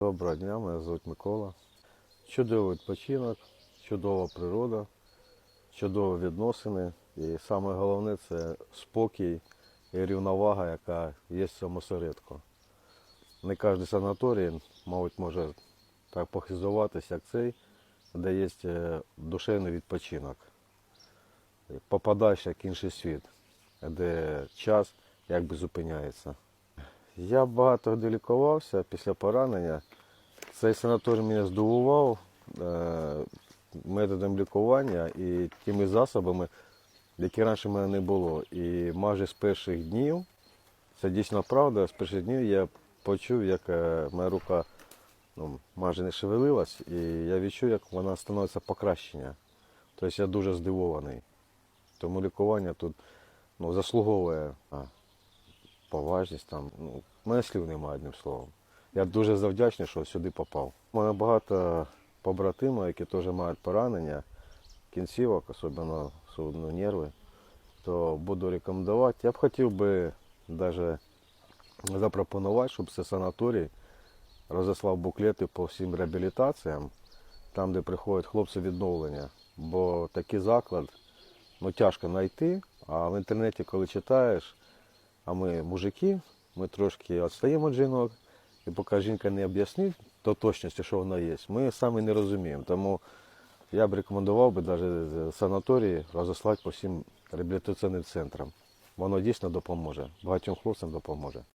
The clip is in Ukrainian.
Доброго дня, мене звуть Микола. Чудовий відпочинок, чудова природа, чудові відносини. І саме головне це спокій і рівновага, яка є в цьому осередку. Не кожен санаторій, мабуть, може так похизуватися, як цей, де є е, душевний відпочинок. Попадаєш як інший світ, де час якби зупиняється. Я багато де лікувався після поранення. Цей санаторій мене здивував е, методом лікування і тими засобами, які раніше в мене не було. І майже з перших днів, це дійсно правда, з перших днів я почув, як е, моя рука ну, майже не шевелилась, і я відчув, як вона становиться покращення. Тобто я дуже здивований. Тому лікування тут ну, заслуговує поважність там. Ну, мене слів немає одним словом. Я дуже завдячний, що сюди попав. У мене багато побратимів, які теж мають поранення, кінцівок, особливо особливо нерви, то буду рекомендувати. Я б хотів би навіть запропонувати, щоб це санаторій розіслав буклети по всім реабілітаціям, там, де приходять хлопці відновлення. Бо такий заклад ну, тяжко знайти, а в інтернеті, коли читаєш, а ми мужики, ми трошки відстаємо від жінок, і поки жінка не об'яснить до точності, що вона є, ми самі не розуміємо. Тому я б рекомендував би навіть санаторії розіслати по всім реабілітаційним центрам. Воно дійсно допоможе. Багатьом хлопцям допоможе.